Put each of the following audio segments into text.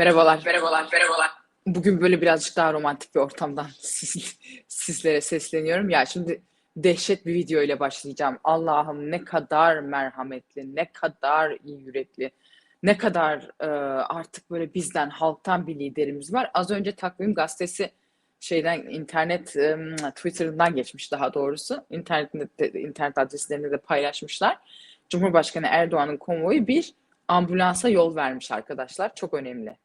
Merhabalar, merhabalar, merhabalar. Bugün böyle birazcık daha romantik bir ortamdan siz- sizlere sesleniyorum. Ya şimdi dehşet bir video ile başlayacağım. Allah'ım ne kadar merhametli, ne kadar iyi yürekli, ne kadar e, artık böyle bizden, halktan bir liderimiz var. Az önce Takvim Gazetesi şeyden internet e, Twitter'ından geçmiş daha doğrusu. İnternet internet adreslerinde de paylaşmışlar. Cumhurbaşkanı Erdoğan'ın konvoyu bir ambulansa yol vermiş arkadaşlar. Çok önemli.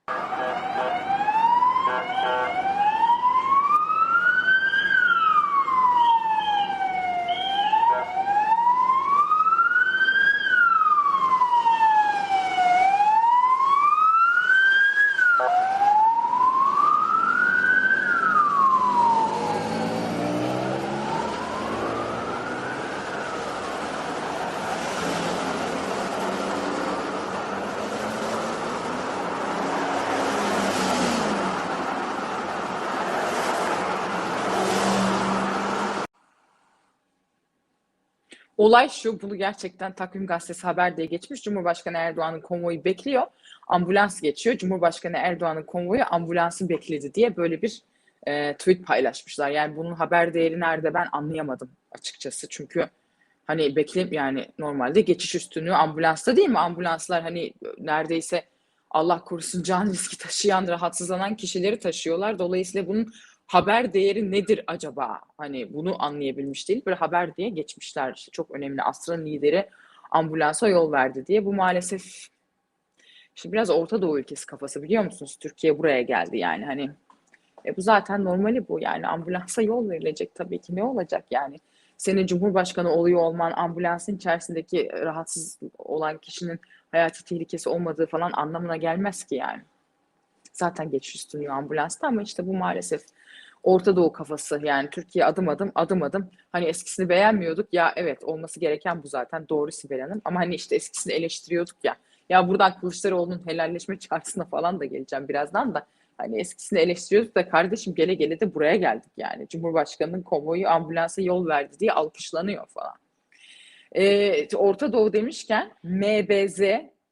Olay şu, bunu gerçekten Takvim Gazetesi haber diye geçmiş. Cumhurbaşkanı Erdoğan'ın konvoyu bekliyor. Ambulans geçiyor. Cumhurbaşkanı Erdoğan'ın konvoyu ambulansı bekledi diye böyle bir e, tweet paylaşmışlar. Yani bunun haber değeri nerede ben anlayamadım açıkçası. Çünkü hani bekle yani normalde geçiş üstünlüğü ambulansta değil mi? Ambulanslar hani neredeyse Allah korusun can riski taşıyan, rahatsızlanan kişileri taşıyorlar. Dolayısıyla bunun haber değeri nedir acaba? Hani bunu anlayabilmiş değil. Bir haber diye geçmişler. İşte çok önemli. Asrın lideri ambulansa yol verdi diye. Bu maalesef işte biraz Orta Doğu ülkesi kafası biliyor musunuz? Türkiye buraya geldi yani hani e bu zaten normali bu yani ambulansa yol verilecek tabii ki ne olacak yani senin cumhurbaşkanı oluyor olman ambulansın içerisindeki rahatsız olan kişinin hayati tehlikesi olmadığı falan anlamına gelmez ki yani. Zaten geçiş üstünlüğü ambulansta ama işte bu maalesef Orta Doğu kafası yani Türkiye adım adım adım adım. Hani eskisini beğenmiyorduk. Ya evet olması gereken bu zaten. Doğru Sibel Hanım. Ama hani işte eskisini eleştiriyorduk ya. Ya buradan Kılıçdaroğlu'nun helalleşme çağrısına falan da geleceğim birazdan da. Hani eskisini eleştiriyorduk da kardeşim gele gele de buraya geldik yani. Cumhurbaşkanı'nın konvoyu ambulansa yol verdi diye alkışlanıyor falan. Ee, Orta Doğu demişken MBZ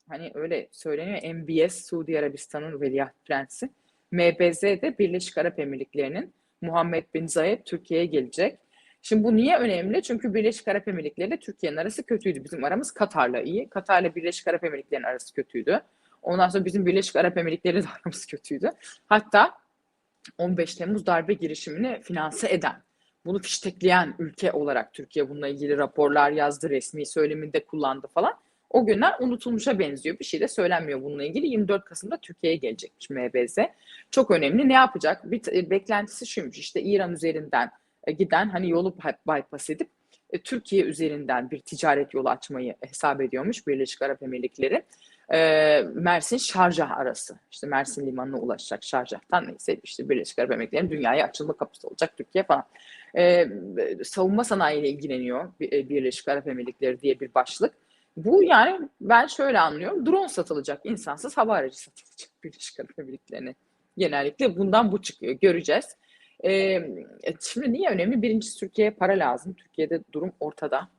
hani öyle söyleniyor MBS Suudi Arabistan'ın veliaht prensi. MBZ de Birleşik Arap Emirlikleri'nin Muhammed Bin Zayed Türkiye'ye gelecek. Şimdi bu niye önemli? Çünkü Birleşik Arap Emirlikleri ile Türkiye'nin arası kötüydü. Bizim aramız Katar'la iyi. Katar'la Birleşik Arap Emirlikleri'nin arası kötüydü. Ondan sonra bizim Birleşik Arap Emirlikleri de aramız kötüydü. Hatta 15 Temmuz darbe girişimini finanse eden, bunu fiştekleyen ülke olarak Türkiye bununla ilgili raporlar yazdı, resmi söyleminde kullandı falan. O günler unutulmuşa benziyor. Bir şey de söylenmiyor bununla ilgili. 24 Kasım'da Türkiye'ye gelecekmiş MBZ. Çok önemli. Ne yapacak? Bir e, beklentisi şuymuş. İşte İran üzerinden e, giden hani yolu bypass edip e, Türkiye üzerinden bir ticaret yolu açmayı hesap ediyormuş Birleşik Arap Emirlikleri. Mersin Şarjah arası. İşte Mersin limanına ulaşacak Şarjah'tan neyse işte Birleşik Arap Emirlikleri'nin dünyaya açılma kapısı olacak Türkiye falan. Ee, savunma sanayiyle ilgileniyor Birleşik Arap Emirlikleri diye bir başlık. Bu yani ben şöyle anlıyorum. Drone satılacak, insansız hava aracı satılacak Birleşik Arap Emirlikleri'ne. Genellikle bundan bu çıkıyor. Göreceğiz. Ee, şimdi niye önemli? Birincisi Türkiye'ye para lazım. Türkiye'de durum ortada.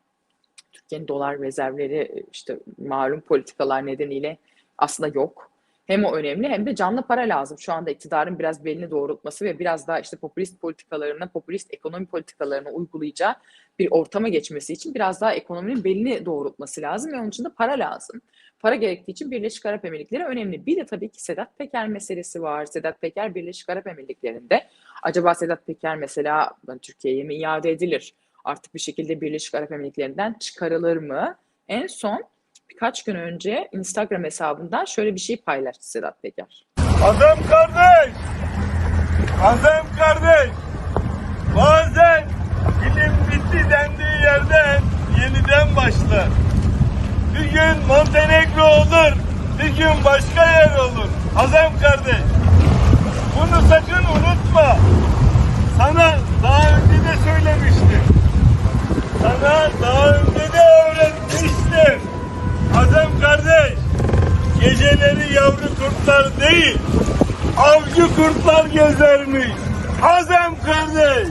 Türkiye'nin dolar rezervleri işte malum politikalar nedeniyle aslında yok. Hem o önemli hem de canlı para lazım. Şu anda iktidarın biraz belini doğrultması ve biraz daha işte popülist politikalarına, popülist ekonomi politikalarına uygulayacağı bir ortama geçmesi için biraz daha ekonominin belini doğrultması lazım ve onun için de para lazım. Para gerektiği için Birleşik Arap Emirlikleri önemli. Bir de tabii ki Sedat Peker meselesi var. Sedat Peker Birleşik Arap Emirlikleri'nde. Acaba Sedat Peker mesela Türkiye'ye mi iade edilir? Artık bir şekilde Birleşik Arap Emirlikleri'nden çıkarılır mı? En son birkaç gün önce Instagram hesabından şöyle bir şey paylaştı Sedat Peker. Azem kardeş! Azem kardeş! Bazen ilim bitti dendiği yerden yeniden başlar. Bir gün Montenegro olur, bir gün başka yer olur. Azem kardeş! Bunu sakın unutma. Sana daha önce de söylemiştim. Sana daha önce de öğretmiştim. Azem kardeş, geceleri yavru kurtlar değil, avcı kurtlar gezermiş. Azem kardeş.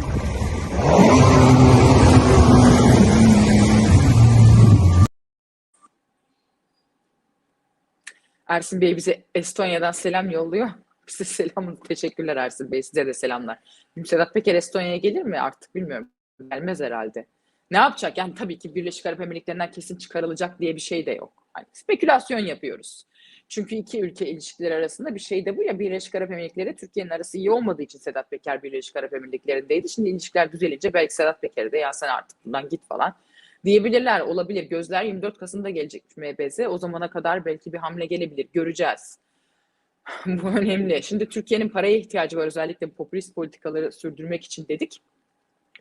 Ersin Bey bize Estonya'dan selam yolluyor. Bize selam, teşekkürler Ersin Bey. Size de selamlar. Şimdi Sedat Peker Estonya'ya gelir mi artık bilmiyorum. Gelmez herhalde. Ne yapacak? Yani tabii ki Birleşik Arap Emirlikleri'nden kesin çıkarılacak diye bir şey de yok. Hani spekülasyon yapıyoruz. Çünkü iki ülke ilişkileri arasında bir şey de bu ya Birleşik Arap Emirlikleri Türkiye'nin arası iyi olmadığı için Sedat Peker Birleşik Arap Emirlikleri'ndeydi. Şimdi ilişkiler düzelince belki Sedat Peker'e de ya sen artık bundan git falan diyebilirler. Olabilir. Gözler 24 Kasım'da gelecekmiş MBZ. O zamana kadar belki bir hamle gelebilir. Göreceğiz. bu önemli. Şimdi Türkiye'nin paraya ihtiyacı var özellikle popülist politikaları sürdürmek için dedik.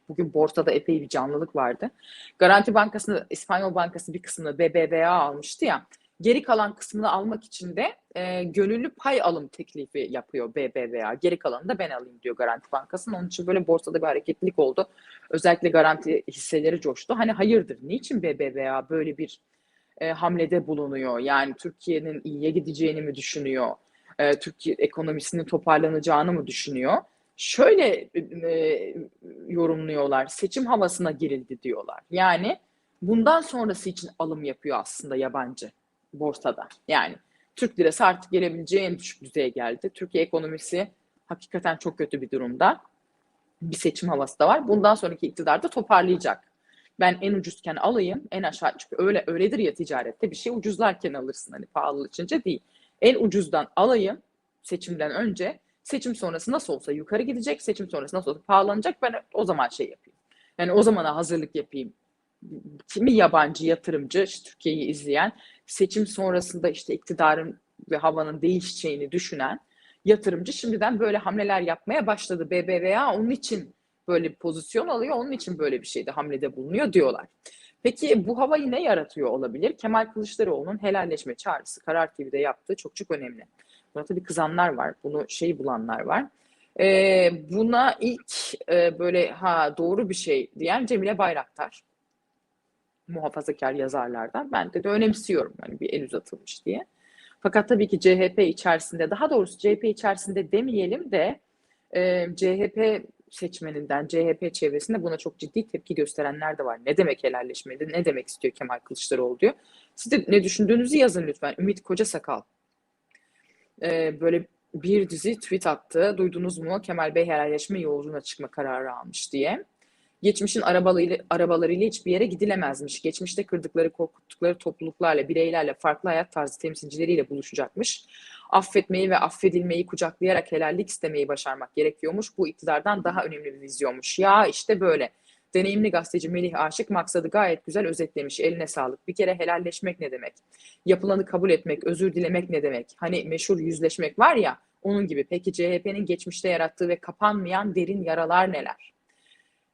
Bugün borsada epey bir canlılık vardı. Garanti Bankası'nı, İspanyol Bankası bir kısmını BBVA almıştı ya. Geri kalan kısmını almak için de e, gönüllü pay alım teklifi yapıyor BBVA. Geri kalanını da ben alayım diyor Garanti Bankası'nın. Onun için böyle borsada bir hareketlilik oldu. Özellikle garanti hisseleri coştu. Hani hayırdır, niçin BBVA böyle bir e, hamlede bulunuyor? Yani Türkiye'nin iyiye gideceğini mi düşünüyor? E, Türkiye ekonomisinin toparlanacağını mı düşünüyor? Şöyle e, yorumluyorlar, seçim havasına girildi diyorlar. Yani bundan sonrası için alım yapıyor aslında yabancı borsada. Yani Türk lirası artık gelebileceği en düşük düzeye geldi. Türkiye ekonomisi hakikaten çok kötü bir durumda. Bir seçim havası da var. Bundan sonraki iktidar da toparlayacak. Ben en ucuzken alayım, en aşağı çünkü öyle öyledir ya ticarette bir şey ucuzlarken alırsın hani pahalı içince değil. En ucuzdan alayım seçimden önce seçim sonrası nasıl olsa yukarı gidecek, seçim sonrası nasıl olsa pahalanacak ben o zaman şey yapayım. Yani o zamana hazırlık yapayım. Kimi yabancı yatırımcı, işte Türkiye'yi izleyen, seçim sonrasında işte iktidarın ve havanın değişeceğini düşünen yatırımcı şimdiden böyle hamleler yapmaya başladı. BBVA onun için böyle bir pozisyon alıyor, onun için böyle bir şeyde hamlede bulunuyor diyorlar. Peki bu havayı ne yaratıyor olabilir? Kemal Kılıçdaroğlu'nun helalleşme çağrısı Karar TV'de yaptığı çok çok önemli. Buna tabii kızanlar var, bunu şey bulanlar var. Ee, buna ilk e, böyle ha doğru bir şey diyen Cemile Bayraktar muhafazakar yazarlardan. Ben de, de önemsiyorum hani bir el uzatılmış diye. Fakat tabii ki CHP içerisinde daha doğrusu CHP içerisinde demeyelim de e, CHP seçmeninden, CHP çevresinde buna çok ciddi tepki gösterenler de var. Ne demek helalleşmedi, ne demek istiyor Kemal Kılıçdaroğlu diyor. Siz de ne düşündüğünüzü yazın lütfen. Ümit Kocasakal e, böyle bir dizi tweet attı. Duydunuz mu? Kemal Bey helalleşme yolculuğuna çıkma kararı almış diye. Geçmişin arabalarıyla, arabalarıyla hiçbir yere gidilemezmiş. Geçmişte kırdıkları, korkuttukları topluluklarla, bireylerle, farklı hayat tarzı temsilcileriyle buluşacakmış. Affetmeyi ve affedilmeyi kucaklayarak helallik istemeyi başarmak gerekiyormuş. Bu iktidardan daha önemli bir vizyonmuş. Ya işte böyle. Deneyimli gazeteci Melih Aşık maksadı gayet güzel özetlemiş. Eline sağlık. Bir kere helalleşmek ne demek? Yapılanı kabul etmek, özür dilemek ne demek? Hani meşhur yüzleşmek var ya onun gibi. Peki CHP'nin geçmişte yarattığı ve kapanmayan derin yaralar neler?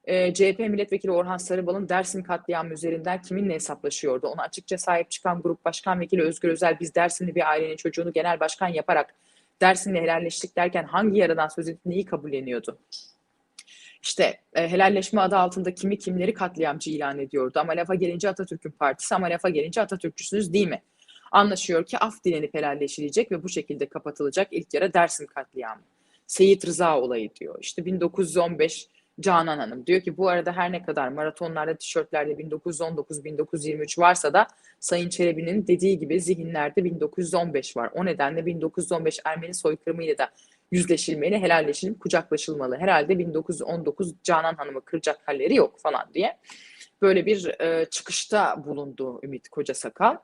Ee, CHP milletvekili Orhan Sarıbal'ın Dersim katliamı üzerinden kiminle hesaplaşıyordu? Ona açıkça sahip çıkan Grup Başkan Vekili Özgür Özel biz Dersimli bir ailenin çocuğunu genel başkan yaparak Dersim'le helalleştik derken hangi yaradan söz edip neyi kabulleniyordu? İşte e, helalleşme adı altında kimi kimleri katliamcı ilan ediyordu. Ama lafa gelince Atatürk'ün partisi ama lafa gelince Atatürkçüsünüz değil mi? Anlaşıyor ki af dilenip helalleşilecek ve bu şekilde kapatılacak ilk yara Dersim katliamı. Seyit Rıza olayı diyor. İşte 1915 Canan Hanım diyor ki bu arada her ne kadar maratonlarda, tişörtlerde 1919-1923 varsa da Sayın Çelebi'nin dediği gibi zihinlerde 1915 var. O nedenle 1915 Ermeni soykırımıyla da yüzleşilmeli, helalleşilip kucaklaşılmalı. Herhalde 1919 Canan Hanım'ı kıracak halleri yok falan diye. Böyle bir e, çıkışta bulundu Ümit Kocasakal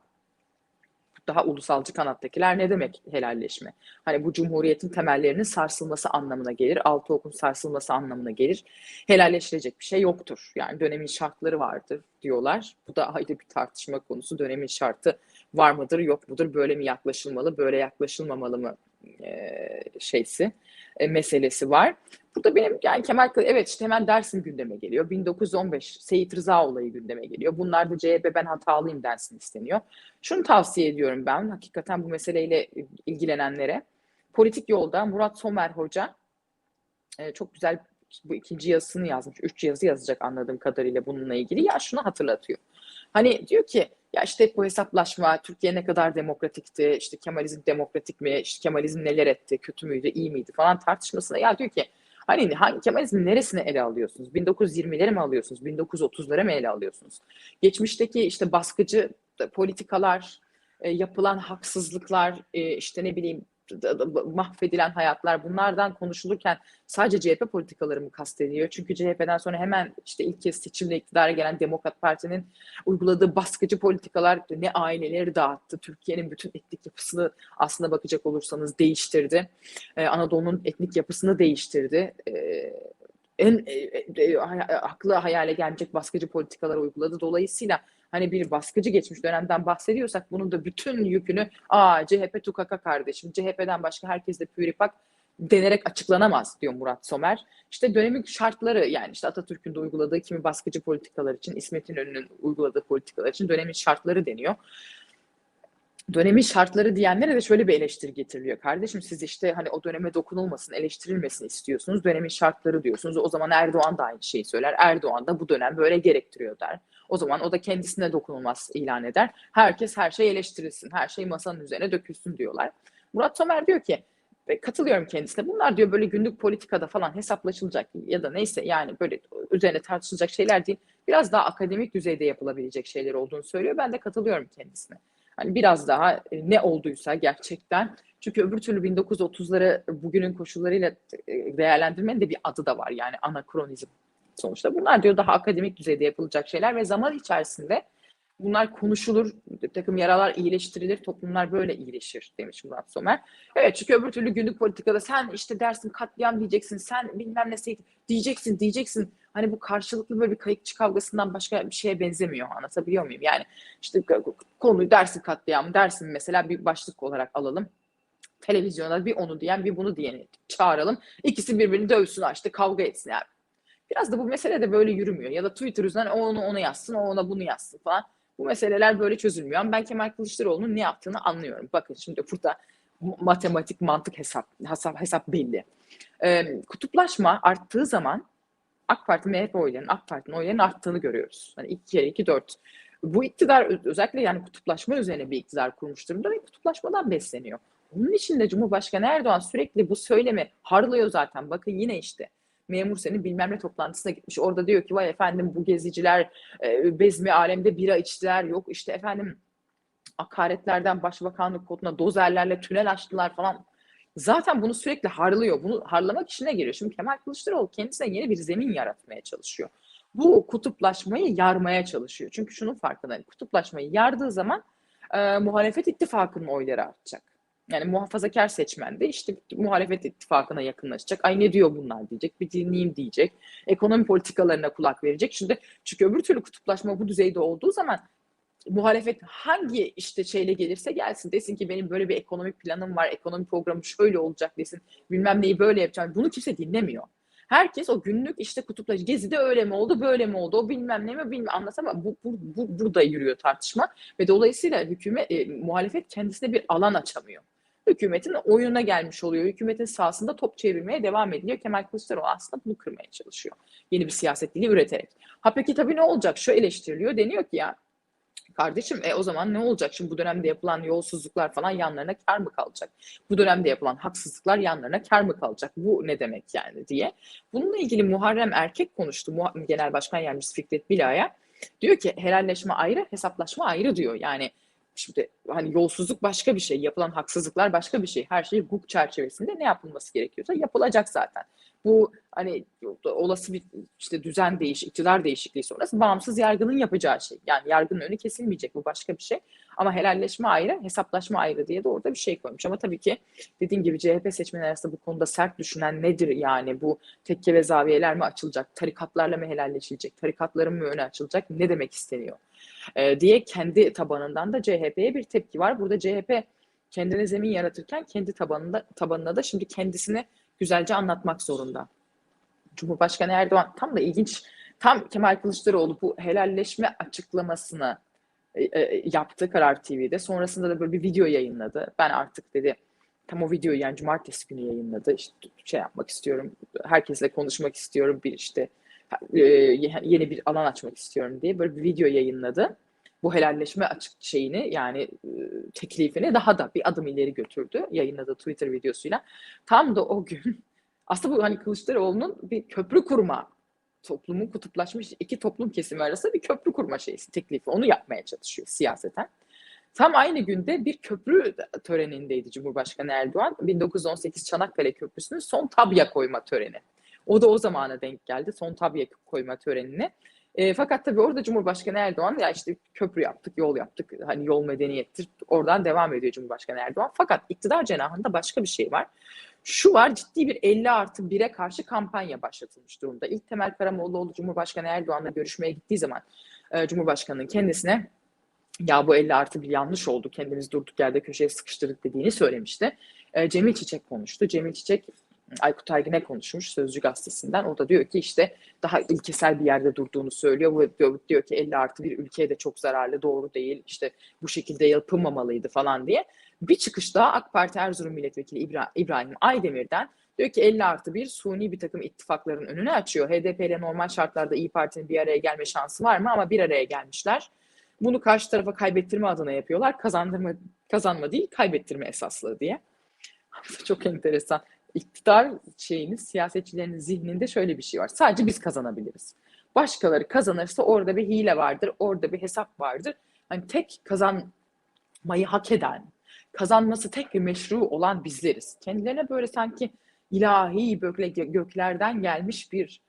daha ulusalcı kanattakiler ne demek helalleşme? Hani bu cumhuriyetin temellerinin sarsılması anlamına gelir. Altı okun sarsılması anlamına gelir. Helalleşilecek bir şey yoktur. Yani dönemin şartları vardır diyorlar. Bu da ayrı bir tartışma konusu. Dönemin şartı var mıdır yok mudur? Böyle mi yaklaşılmalı, böyle yaklaşılmamalı mı e, şeysi, e, meselesi var. Burada benim yani Kemal evet işte hemen Dersim gündeme geliyor. 1915 Seyit Rıza olayı gündeme geliyor. Bunlar da CHP ben hatalıyım densin isteniyor. Şunu tavsiye ediyorum ben hakikaten bu meseleyle ilgilenenlere. Politik yolda Murat Somer Hoca e, çok güzel bu ikinci yazısını yazmış. Üç yazı yazacak anladığım kadarıyla bununla ilgili. Ya şunu hatırlatıyor. Hani diyor ki ya işte bu hesaplaşma Türkiye ne kadar demokratikti, işte Kemalizm demokratik mi, işte Kemalizm neler etti, kötü müydü, iyi miydi falan tartışmasına ya diyor ki Hani hangi Kemalizmin neresine ele alıyorsunuz? 1920'leri mi alıyorsunuz? 1930'ları mı ele alıyorsunuz? Geçmişteki işte baskıcı politikalar, e, yapılan haksızlıklar, e, işte ne bileyim mahvedilen hayatlar bunlardan konuşulurken sadece CHP politikaları mı kastediliyor? Çünkü CHP'den sonra hemen işte ilk kez seçimle iktidara gelen Demokrat Parti'nin uyguladığı baskıcı politikalar ne aileleri dağıttı, Türkiye'nin bütün etnik yapısını aslında bakacak olursanız değiştirdi. Ee, Anadolu'nun etnik yapısını değiştirdi. Ee, en e, e, hay- aklı hayale gelmeyecek baskıcı politikalar uyguladı. Dolayısıyla hani bir baskıcı geçmiş dönemden bahsediyorsak bunun da bütün yükünü aa CHP tukaka kardeşim, CHP'den başka herkes de püripak denerek açıklanamaz diyor Murat Somer. İşte dönemin şartları yani işte Atatürk'ün de uyguladığı kimi baskıcı politikalar için, İsmet İnönü'nün uyguladığı politikalar için dönemin şartları deniyor. Dönemin şartları diyenlere de şöyle bir eleştiri getiriliyor. Kardeşim siz işte hani o döneme dokunulmasın, eleştirilmesin istiyorsunuz. Dönemin şartları diyorsunuz. O zaman Erdoğan da aynı şeyi söyler. Erdoğan da bu dönem böyle gerektiriyor der. O zaman o da kendisine dokunulmaz ilan eder. Herkes her şey eleştirilsin, her şey masanın üzerine dökülsün diyorlar. Murat Somer diyor ki ve katılıyorum kendisine. Bunlar diyor böyle günlük politikada falan hesaplaşılacak ya da neyse yani böyle üzerine tartışılacak şeyler değil. Biraz daha akademik düzeyde yapılabilecek şeyler olduğunu söylüyor. Ben de katılıyorum kendisine. Hani biraz daha e, ne olduysa gerçekten. Çünkü öbür türlü 1930'ları bugünün koşullarıyla e, değerlendirmenin de bir adı da var. Yani anakronizm sonuçta. Bunlar diyor daha akademik düzeyde yapılacak şeyler ve zaman içerisinde bunlar konuşulur, bir takım yaralar iyileştirilir, toplumlar böyle iyileşir demiş Murat Somer. Evet çünkü öbür türlü günlük politikada sen işte dersin katliam diyeceksin, sen bilmem ne diyeceksin, diyeceksin. Hani bu karşılıklı böyle bir kayıkçı kavgasından başka bir şeye benzemiyor. Anlatabiliyor muyum? Yani işte konuyu dersin katliam, dersin mesela bir başlık olarak alalım. Televizyonda bir onu diyen bir bunu diyeni çağıralım. İkisi birbirini dövsün işte kavga etsin yani. Biraz da bu mesele de böyle yürümüyor. Ya da Twitter üzerinden o onu onu yazsın, o ona bunu yazsın falan. Bu meseleler böyle çözülmüyor. Ama ben Kemal Kılıçdaroğlu'nun ne yaptığını anlıyorum. Bakın şimdi burada matematik, mantık hesap, hesap, hesap belli. Ee, kutuplaşma arttığı zaman AK Parti, MHP oylarının, AK Parti'nin oylarının arttığını görüyoruz. Hani 2 kere 2, 4. Bu iktidar özellikle yani kutuplaşma üzerine bir iktidar kurmuş durumda ve kutuplaşmadan besleniyor. Onun için de Cumhurbaşkanı Erdoğan sürekli bu söylemi harlıyor zaten. Bakın yine işte memur senin bilmem ne toplantısına gitmiş. Orada diyor ki vay efendim bu geziciler e, bezmi alemde bira içtiler. Yok işte efendim hakaretlerden başbakanlık koduna dozerlerle tünel açtılar falan. Zaten bunu sürekli harlıyor. Bunu harlamak işine giriyor. Şimdi Kemal Kılıçdaroğlu kendisine yeni bir zemin yaratmaya çalışıyor. Bu kutuplaşmayı yarmaya çalışıyor. Çünkü şunun farkında. Kutuplaşmayı yardığı zaman e, muhalefet ittifakının oyları artacak. Yani muhafazakar seçmen de işte muhalefet ittifakına yakınlaşacak. Ay ne diyor bunlar diyecek. Bir dinleyeyim diyecek. Ekonomi politikalarına kulak verecek. Şimdi çünkü öbür türlü kutuplaşma bu düzeyde olduğu zaman muhalefet hangi işte şeyle gelirse gelsin desin ki benim böyle bir ekonomik planım var, ekonomi programı şöyle olacak desin, bilmem neyi böyle yapacağım. Bunu kimse dinlemiyor. Herkes o günlük işte kutuplaşma, gezide öyle mi oldu, böyle mi oldu, o bilmem ne mi bilmem anlatamam. Bu, bu, bu, burada yürüyor tartışma ve dolayısıyla hükümet, e, muhalefet kendisine bir alan açamıyor. Hükümetin oyuna gelmiş oluyor. Hükümetin sahasında top çevirmeye devam ediliyor. Kemal Kılıçdaroğlu aslında bunu kırmaya çalışıyor. Yeni bir siyaset dili üreterek. Ha peki tabii ne olacak? Şu eleştiriliyor. Deniyor ki ya Kardeşim e o zaman ne olacak? Şimdi bu dönemde yapılan yolsuzluklar falan yanlarına kar mı kalacak? Bu dönemde yapılan haksızlıklar yanlarına kar mı kalacak? Bu ne demek yani diye. Bununla ilgili Muharrem Erkek konuştu. Genel Başkan Yardımcısı Fikret Bila'ya. Diyor ki helalleşme ayrı, hesaplaşma ayrı diyor. Yani şimdi hani yolsuzluk başka bir şey, yapılan haksızlıklar başka bir şey. Her şey hukuk çerçevesinde ne yapılması gerekiyorsa yapılacak zaten. Bu hani olası bir işte düzen değiş, iktidar değişikliği sonrası bağımsız yargının yapacağı şey. Yani yargının önü kesilmeyecek bu başka bir şey. Ama helalleşme ayrı, hesaplaşma ayrı diye de orada bir şey koymuş. Ama tabii ki dediğim gibi CHP seçmeni arasında bu konuda sert düşünen nedir yani? Bu tekke ve zaviyeler mi açılacak? Tarikatlarla mı helalleşilecek? Tarikatların mı önü açılacak? Ne demek isteniyor? Ee, diye kendi tabanından da CHP'ye bir tepki var. Burada CHP kendine zemin yaratırken kendi tabanında tabanına da şimdi kendisini güzelce anlatmak zorunda. Cumhurbaşkanı Erdoğan tam da ilginç tam Kemal Kılıçdaroğlu bu helalleşme açıklamasını e, e, yaptı Karar TV'de. Sonrasında da böyle bir video yayınladı. Ben artık dedi tam o videoyu yani cumartesi günü yayınladı. İşte şey yapmak istiyorum. Herkesle konuşmak istiyorum. Bir işte e, yeni bir alan açmak istiyorum diye böyle bir video yayınladı. Bu helalleşme açık şeyini yani e, teklifini daha da bir adım ileri götürdü. Yayınladığı Twitter videosuyla. Tam da o gün aslında bu hani Kılıçdaroğlu'nun bir köprü kurma toplumun kutuplaşmış iki toplum kesimi arasında bir köprü kurma şeysi teklifi. Onu yapmaya çalışıyor siyaseten. Tam aynı günde bir köprü törenindeydi Cumhurbaşkanı Erdoğan. 1918 Çanakkale Köprüsü'nün son tabya koyma töreni. O da o zamana denk geldi. Son tabya koyma törenine. E, fakat tabii orada Cumhurbaşkanı Erdoğan ya işte köprü yaptık, yol yaptık. Hani yol medeniyettir. Oradan devam ediyor Cumhurbaşkanı Erdoğan. Fakat iktidar cenahında başka bir şey var. Şu var ciddi bir 50 artı 1'e karşı kampanya başlatılmış durumda. İlk Temel Karamollaoğlu Cumhurbaşkanı Erdoğan'la görüşmeye gittiği zaman e, Cumhurbaşkanı'nın kendisine ya bu 50 artı bir yanlış oldu kendimiz durduk yerde köşeye sıkıştırdık dediğini söylemişti. E, Cemil Çiçek konuştu. Cemil Çiçek Aykut Ergin'e konuşmuş Sözcü Gazetesi'nden. O da diyor ki işte daha ilkesel bir yerde durduğunu söylüyor. Bu diyor, diyor ki 50 artı bir ülkeye de çok zararlı, doğru değil. İşte bu şekilde yapılmamalıydı falan diye. Bir çıkış daha AK Parti Erzurum Milletvekili İbra İbrahim Aydemir'den diyor ki 50 artı bir suni bir takım ittifakların önünü açıyor. HDP ile normal şartlarda İyi Parti'nin bir araya gelme şansı var mı? Ama bir araya gelmişler. Bunu karşı tarafa kaybettirme adına yapıyorlar. Kazandırma, kazanma değil, kaybettirme esaslı diye. Çok enteresan. İktidar şeyinin, siyasetçilerin zihninde şöyle bir şey var. Sadece biz kazanabiliriz. Başkaları kazanırsa orada bir hile vardır, orada bir hesap vardır. Hani tek kazanmayı hak eden, kazanması tek bir meşru olan bizleriz. Kendilerine böyle sanki ilahi böyle göklerden gelmiş bir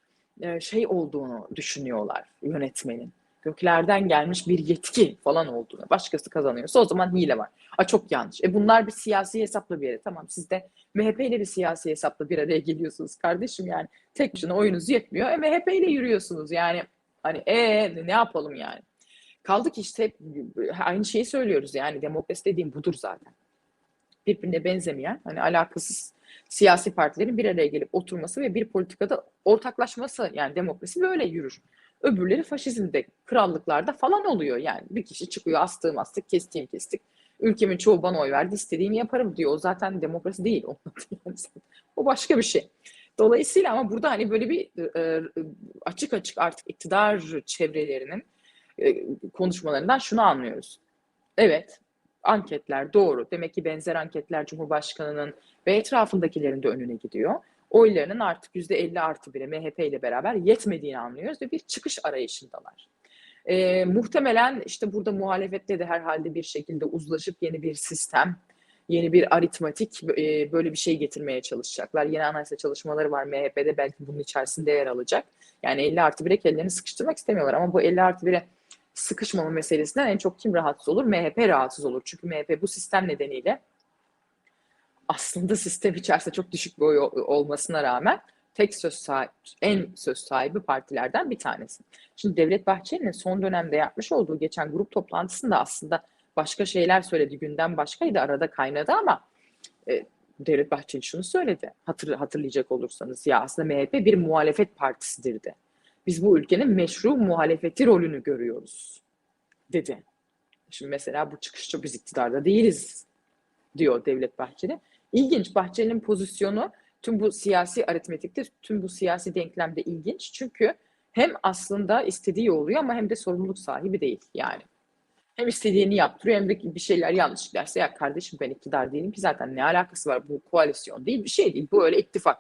e, şey olduğunu düşünüyorlar yönetmenin göklerden gelmiş bir yetki falan olduğunu, başkası kazanıyorsa o zaman hile var. A çok yanlış. E bunlar bir siyasi hesapla bir yere. Tamam siz de MHP ile bir siyasi hesapla bir araya geliyorsunuz kardeşim yani. Tek başına oyunuz yetmiyor. E MHP ile yürüyorsunuz yani. Hani e ne yapalım yani. Kaldı ki işte aynı şeyi söylüyoruz yani demokrasi dediğim budur zaten. Birbirine benzemeyen hani alakasız siyasi partilerin bir araya gelip oturması ve bir politikada ortaklaşması yani demokrasi böyle yürür. Öbürleri faşizmde, krallıklarda falan oluyor yani. Bir kişi çıkıyor astığım astık, kestiğim kestik. Ülkemin çoğu bana oy verdi, istediğimi yaparım diyor. O zaten demokrasi değil. o başka bir şey. Dolayısıyla ama burada hani böyle bir e, açık açık artık iktidar çevrelerinin e, konuşmalarından şunu anlıyoruz. Evet, anketler doğru. Demek ki benzer anketler Cumhurbaşkanı'nın ve etrafındakilerin de önüne gidiyor oylarının artık %50 artı bire MHP ile beraber yetmediğini anlıyoruz ve bir çıkış arayışındalar. E, muhtemelen işte burada muhalefetle de herhalde bir şekilde uzlaşıp yeni bir sistem, yeni bir aritmatik e, böyle bir şey getirmeye çalışacaklar. Yeni anayasa çalışmaları var MHP'de belki bunun içerisinde yer alacak. Yani 50 artı 1'e kendilerini sıkıştırmak istemiyorlar ama bu 50 artı 1'e sıkışmama meselesinden en çok kim rahatsız olur? MHP rahatsız olur. Çünkü MHP bu sistem nedeniyle aslında sistem içerisinde çok düşük bir oy olmasına rağmen tek söz sahibi, en söz sahibi partilerden bir tanesi. Şimdi Devlet Bahçeli'nin son dönemde yapmış olduğu geçen grup toplantısında aslında başka şeyler söyledi. Gündem başkaydı arada kaynadı ama e, Devlet Bahçeli şunu söyledi. Hatır, hatırlayacak olursanız ya aslında MHP bir muhalefet partisidir de. Biz bu ülkenin meşru muhalefeti rolünü görüyoruz dedi. Şimdi mesela bu çıkışta biz iktidarda değiliz diyor Devlet Bahçeli. İlginç. Bahçeli'nin pozisyonu tüm bu siyasi aritmetikte, tüm bu siyasi denklemde ilginç. Çünkü hem aslında istediği oluyor ama hem de sorumluluk sahibi değil yani. Hem istediğini yaptırıyor hem de bir şeyler yanlış giderse ya kardeşim ben iktidar değilim ki zaten. Ne alakası var? Bu koalisyon değil bir şey değil. Bu öyle ittifak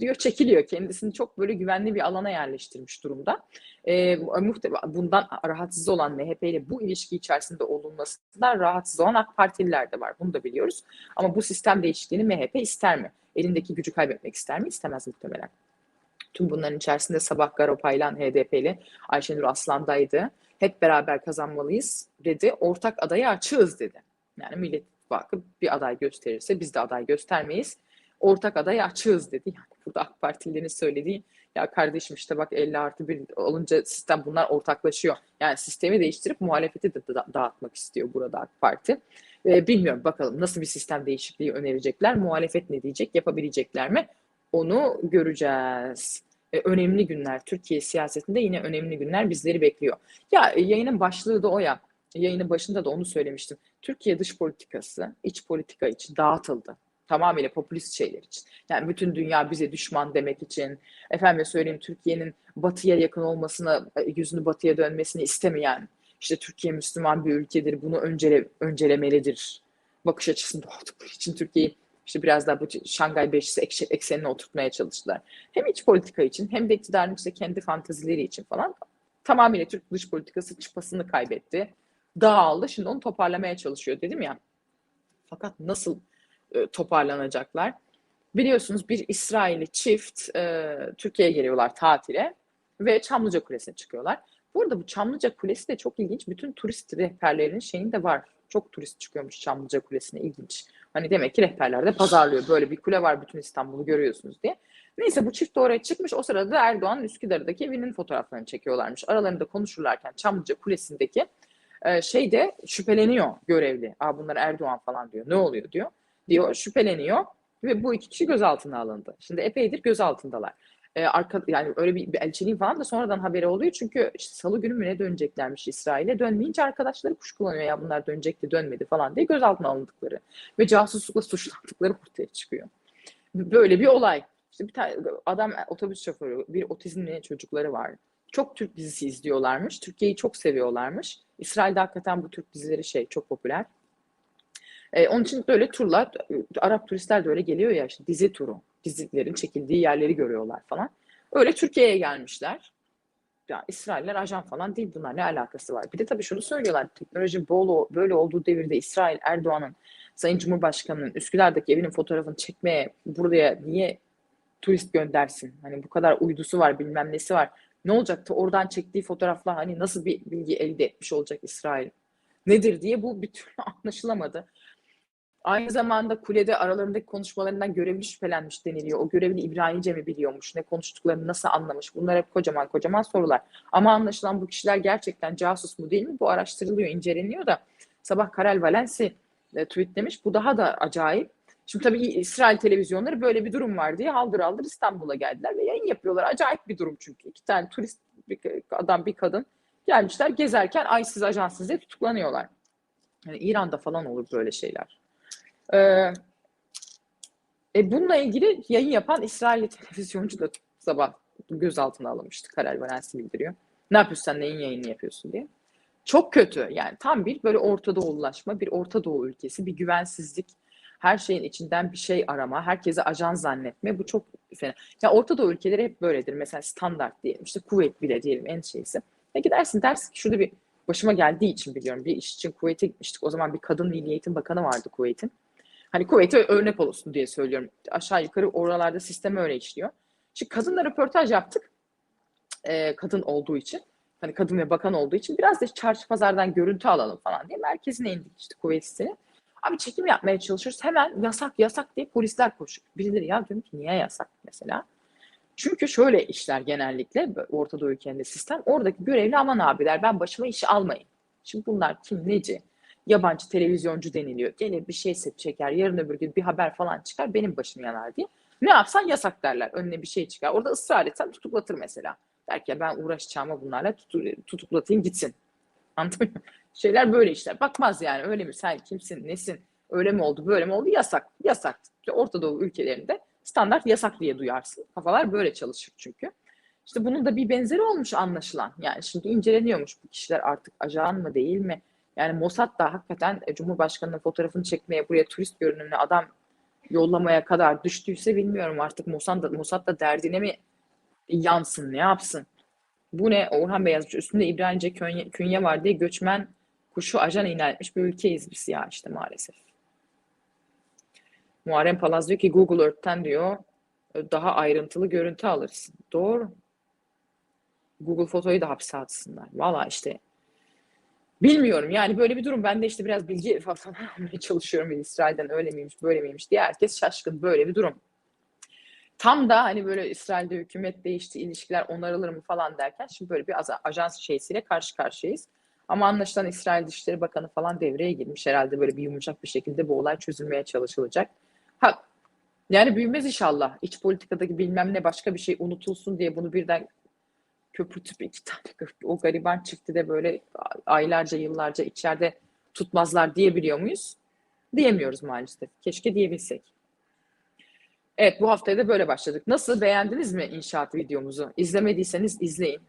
diyor çekiliyor. Kendisini çok böyle güvenli bir alana yerleştirmiş durumda. E, bundan rahatsız olan MHP ile bu ilişki içerisinde olunmasından rahatsız olan AK Partililer de var. Bunu da biliyoruz. Ama bu sistem değişikliğini MHP ister mi? Elindeki gücü kaybetmek ister mi? İstemez muhtemelen. Tüm bunların içerisinde Sabah Garopaylan HDP'li Ayşenur Aslan'daydı. Hep beraber kazanmalıyız dedi. Ortak adayı açığız dedi. Yani Millet İttifakı bir aday gösterirse biz de aday göstermeyiz ortak adayı açığız dedi. Yani burada AK Partililerin söylediği ya kardeşim işte bak 50 artı 1 olunca sistem bunlar ortaklaşıyor. Yani sistemi değiştirip muhalefeti de da- dağıtmak istiyor burada AK Parti. Ee, bilmiyorum bakalım nasıl bir sistem değişikliği önerecekler. Muhalefet ne diyecek? Yapabilecekler mi? Onu göreceğiz. Ee, önemli günler. Türkiye siyasetinde yine önemli günler bizleri bekliyor. Ya yayının başlığı da o ya. Yayının başında da onu söylemiştim. Türkiye dış politikası, iç politika için dağıtıldı tamamıyla popülist şeyler için. Yani bütün dünya bize düşman demek için, efendim söyleyeyim Türkiye'nin batıya yakın olmasını, e, yüzünü batıya dönmesini istemeyen, işte Türkiye Müslüman bir ülkedir, bunu öncele, öncelemelidir bakış açısında oldukları için Türkiye'yi işte biraz daha bu Şangay Beşisi eksenine oturtmaya çalıştılar. Hem iç politika için hem de iktidarın işte kendi fantazileri için falan tamamıyla Türk dış politikası çıpasını kaybetti dağıldı. Şimdi onu toparlamaya çalışıyor dedim ya. Fakat nasıl e, toparlanacaklar? Biliyorsunuz bir İsrailli çift e, Türkiye'ye geliyorlar tatile ve Çamlıca Kulesi'ne çıkıyorlar. Bu arada bu Çamlıca Kulesi de çok ilginç. Bütün turist rehberlerinin şeyinde var. Çok turist çıkıyormuş Çamlıca Kulesi'ne ilginç. Hani demek ki rehberler de pazarlıyor. Böyle bir kule var bütün İstanbul'u görüyorsunuz diye. Neyse bu çift de oraya çıkmış. O sırada da Erdoğan Üsküdar'daki evinin fotoğraflarını çekiyorlarmış. Aralarında konuşurlarken Çamlıca Kulesi'ndeki e, şey de şüpheleniyor görevli. Aa bunlar Erdoğan falan diyor. Ne oluyor diyor. Diyor şüpheleniyor ve bu iki kişi gözaltına alındı. Şimdi epeydir gözaltındalar. Ee, arka, yani öyle bir, bir elçiliğin falan da sonradan haberi oluyor. Çünkü işte salı günü mü ne döneceklermiş İsrail'e. Dönmeyince arkadaşları kuşkulanıyor ya bunlar dönecekti dönmedi falan diye gözaltına alındıkları. Ve casuslukla suçlandıkları ortaya çıkıyor. Böyle bir olay. İşte bir tane adam otobüs şoförü, bir otizmli çocukları var. Çok Türk dizisi izliyorlarmış. Türkiye'yi çok seviyorlarmış. İsrail'de hakikaten bu Türk dizileri şey çok popüler. Ee, onun için böyle turlar, Arap turistler de öyle geliyor ya işte dizi turu. Dizilerin çekildiği yerleri görüyorlar falan. Öyle Türkiye'ye gelmişler. Ya İsrailler ajan falan değil bunlar ne alakası var? Bir de tabii şunu söylüyorlar. Teknoloji bol, böyle olduğu devirde İsrail Erdoğan'ın Sayın Cumhurbaşkanı'nın Üsküdar'daki evinin fotoğrafını çekmeye buraya niye turist göndersin? Hani bu kadar uydusu var bilmem nesi var. Ne olacaktı oradan çektiği fotoğrafla hani nasıl bir bilgi elde etmiş olacak İsrail? Nedir diye bu bir türlü anlaşılamadı. Aynı zamanda kulede aralarındaki konuşmalarından görevli şüphelenmiş deniliyor. O görevli İbranice mi biliyormuş, ne konuştuklarını nasıl anlamış? Bunlar hep kocaman kocaman sorular. Ama anlaşılan bu kişiler gerçekten casus mu değil mi? Bu araştırılıyor, inceleniyor da. Sabah Karel Valensi e, tweetlemiş. Bu daha da acayip. Şimdi tabii İsrail televizyonları böyle bir durum var diye haldır haldır İstanbul'a geldiler ve yayın yapıyorlar. Acayip bir durum çünkü. İki tane turist bir adam bir kadın gelmişler gezerken ay siz ajansınız diye tutuklanıyorlar. Yani İran'da falan olur böyle şeyler. Ee, e bununla ilgili yayın yapan İsrailli televizyoncu da sabah gözaltına alınmıştı. Karel Valensi bildiriyor. Ne yapıyorsun sen neyin yayını yapıyorsun diye. Çok kötü yani tam bir böyle Orta Doğulaşma, bir Orta Doğu ülkesi, bir güvensizlik, her şeyin içinden bir şey arama, herkese ajan zannetme bu çok fena. Ya Orta Doğu ülkeleri hep böyledir. Mesela standart diyelim işte kuvvet bile diyelim en şeysi. Ya gidersin dersin ki şurada bir başıma geldiği için biliyorum. Bir iş için Kuveyt'e gitmiştik. O zaman bir kadın Milli Bakanı vardı Kuveyt'in. Hani Kuveyt'e örnek olsun diye söylüyorum. Aşağı yukarı oralarda sistem öyle işliyor. Şimdi kadınla röportaj yaptık. Ee, kadın olduğu için. Hani kadın ve bakan olduğu için biraz da çarşı pazardan görüntü alalım falan diye merkezine indik işte Kuveyt sitesine. Abi çekim yapmaya çalışıyoruz. Hemen yasak yasak diye polisler koşuyor. Birileri ya diyorum ki niye yasak mesela? Çünkü şöyle işler genellikle Orta Doğu ülkelerinde sistem. Oradaki görevli aman abiler ben başıma işi almayın. Şimdi bunlar kim neci? Yabancı televizyoncu deniliyor. Gelir bir şey çeker. Yarın öbür gün bir haber falan çıkar. Benim başım yanar diye. Ne yapsan yasak derler. Önüne bir şey çıkar. Orada ısrar etsen tutuklatır mesela. Der ki ben uğraşacağıma bunlarla tutuklatayım gitsin. Anladın mı? Şeyler böyle işler. Bakmaz yani öyle mi sen kimsin nesin öyle mi oldu böyle mi oldu yasak. Yasak. Orta Doğu ülkelerinde standart yasak diye duyarsın. Kafalar böyle çalışır çünkü. İşte bunun da bir benzeri olmuş anlaşılan. Yani şimdi inceleniyormuş bu kişiler artık ajan mı değil mi? Yani Mossad da hakikaten e, Cumhurbaşkanı'nın fotoğrafını çekmeye buraya turist görünümlü adam yollamaya kadar düştüyse bilmiyorum artık Mossad da, Mossad da derdine mi yansın ne yapsın? Bu ne? Orhan Bey yazmış. Üstünde İbranice künye, künye var diye göçmen kuşu ajan ilan etmiş bir ülkeyiz biz ya işte maalesef. Muharrem Palaz diyor ki Google Earth'ten diyor daha ayrıntılı görüntü alırsın. Doğru. Google fotoyu da hapse atsınlar. Valla işte bilmiyorum yani böyle bir durum. Ben de işte biraz bilgi falan almaya çalışıyorum. İsrail'den öyle miymiş böyle miymiş diye herkes şaşkın böyle bir durum. Tam da hani böyle İsrail'de hükümet değişti, ilişkiler onarılır mı falan derken şimdi böyle bir ajans şeysiyle karşı karşıyayız. Ama anlaşılan İsrail Dışişleri Bakanı falan devreye girmiş. Herhalde böyle bir yumuşak bir şekilde bu olay çözülmeye çalışılacak. Ha, yani büyümez inşallah. İç politikadaki bilmem ne başka bir şey unutulsun diye bunu birden köpürtüp iki tane o gariban çifti de böyle aylarca yıllarca içeride tutmazlar diyebiliyor muyuz? Diyemiyoruz maalesef. Keşke diyebilsek. Evet bu haftaya da böyle başladık. Nasıl beğendiniz mi inşaat videomuzu? İzlemediyseniz izleyin.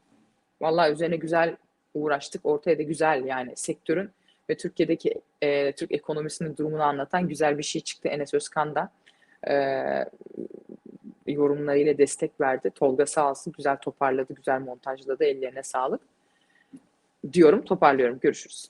Vallahi üzerine güzel uğraştık. Ortaya da güzel yani sektörün ve Türkiye'deki e, Türk ekonomisinin durumunu anlatan güzel bir şey çıktı Enes Özkan da. E, yorumlarıyla destek verdi. Tolga sağ olsun güzel toparladı, güzel montajladı. Ellerine sağlık. Diyorum, toparlıyorum. Görüşürüz.